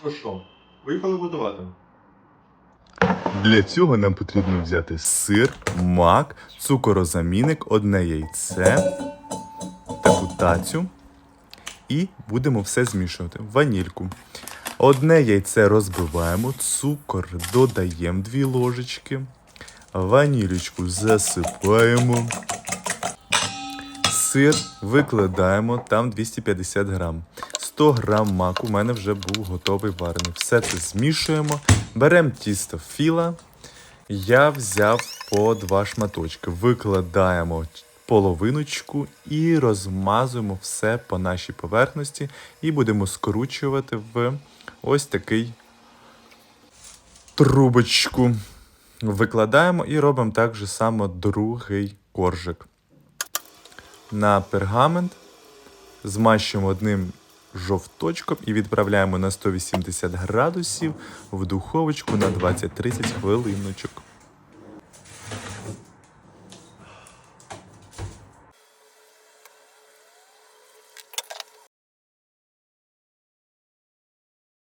Що що? Поїхали готувати. Для цього нам потрібно взяти сир, мак, цукорозамінник, одне яйце, таку тацю. І будемо все змішувати. Ванільку. Одне яйце розбиваємо, цукор додаємо 2 ложечки, ванілечку засипаємо, сир викладаємо, там 250 грам. 100 грам маку у мене вже був готовий варений. Все це змішуємо. Беремо тісто філа. Я взяв по два шматочки. Викладаємо половиночку і розмазуємо все по нашій поверхності. І будемо скручувати в ось такий трубочку. Викладаємо і робимо так же само другий коржик. На пергамент змащуємо одним жовточком і відправляємо на 180 градусів в духовочку на 20-30 хвилиночок.